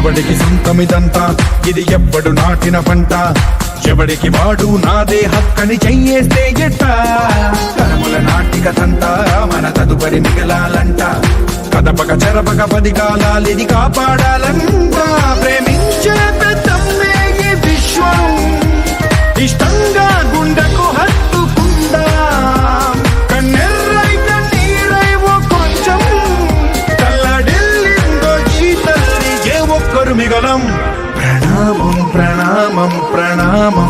ఎవడికి సొంతమిదంతా ఇది ఎవ్వడు నాటిన పంట. ఎవడికి వాడు నాదే హక్కని చెయ్యేస్తే ఎట్ట? కరముల నాటిక తంట మన తదుపరి మిగలాలంట. కదపక చెరపక పది కాలాలిది కాపాడాలంట. ప్రేమించే పెద్ద ప్రణామం ప్రణామం ప్రణామం.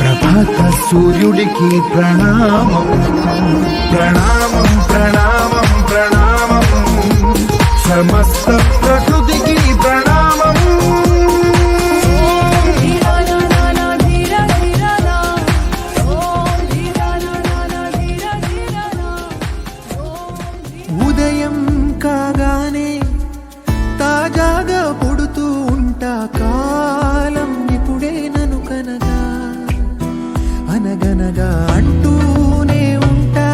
ప్రభాత సూర్యుడికి ప్రణామం. ప్రణామం ప్రణామం ప్రణామం. సమస్త ప్రకృతికి ప్రణామం. ఉదయం కాగానే తాజాగా అనగనగా అంటూనే ఉంటా.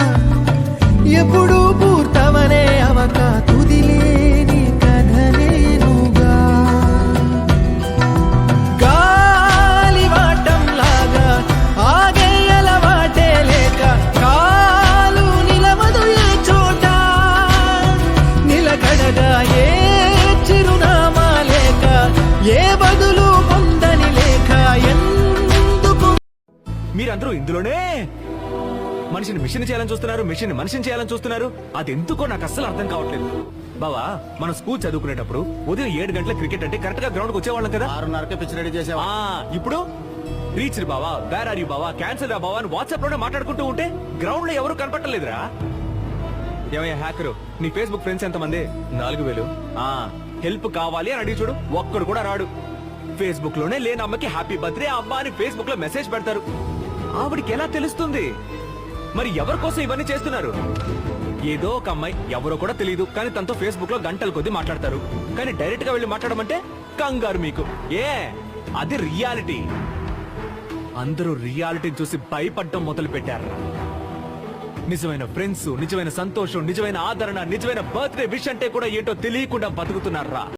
ఎప్పుడు పూర్తవనే అవక తుదిలేని కథనేనుగా గాలి వాటం లాగా ఆగేయల వాటే లేక కాలు నిలవదు ఏ చోట. నిలకడగా ఏ చిరునామా లేక ఏ ఇందులోనే మనిషిని మిషన్ చేయాలని చూస్తున్నారు మిషన్ మనిషిని చేయాలని చూస్తున్నారు. అది ఎందుకో నాకు అస్సలు అర్థం కావట్లేదు. బావా మనం స్కూల్ చదువుకునేటప్పుడు ఉదయం ఏడు గంటల క్రికెట్ అంటే కరెక్ట్గా గ్రౌండ్ వచ్చేవాళ్ళం కదా. ఆరున్నరకే పిచ్చి రెడీ చేసావా ఇప్పుడు? రీచ్ బావా వేర్ ఆర్ యూ బావా క్యాన్సర్ రా బావా అని వాట్సాప్లోనే మాట్లాడుకుంటూ ఉంటే గ్రౌండ్లో ఎవరు కనపట్టలేదురా. ఏమయ్యా హ్యాకరు నీ ఫేస్బుక్ ఫ్రెండ్స్ ఎంతమంది? నాలుగు వేలు. ఆ హెల్ప్ కావాలి అని అడిగి చూడు ఒక్కడు కూడా రాడు. ఫేస్బుక్లోనే లేని అమ్మకి హ్యాపీ బర్త్డే అమ్మ అని ఫేస్బుక్లో మెసేజ్ పెడతారు. ఆవిడికి ఎలా తెలుస్తుంది? మరి ఎవరి కోసం ఇవన్నీ చేస్తున్నారు? ఏదో ఒక అమ్మాయి ఎవరో కూడా తెలియదు కానీ తనతో ఫేస్బుక్లో గంటల కొద్ది మాట్లాడతారు. కానీ డైరెక్ట్గా వెళ్ళి మాట్లాడమంటే కంగారు మీకు. ఏ? అది రియాలిటీ. అందరూ రియాలిటీని చూసి భయపడటం మొదలు పెట్టారు నిజమైన ఫ్రెండ్స్ నిజమైన సంతోషం నిజమైన ఆదరణ నిజమైన బర్త్డే విష్ అంటే కూడా ఏంటో తెలియకుండా బతుకుతున్నారా?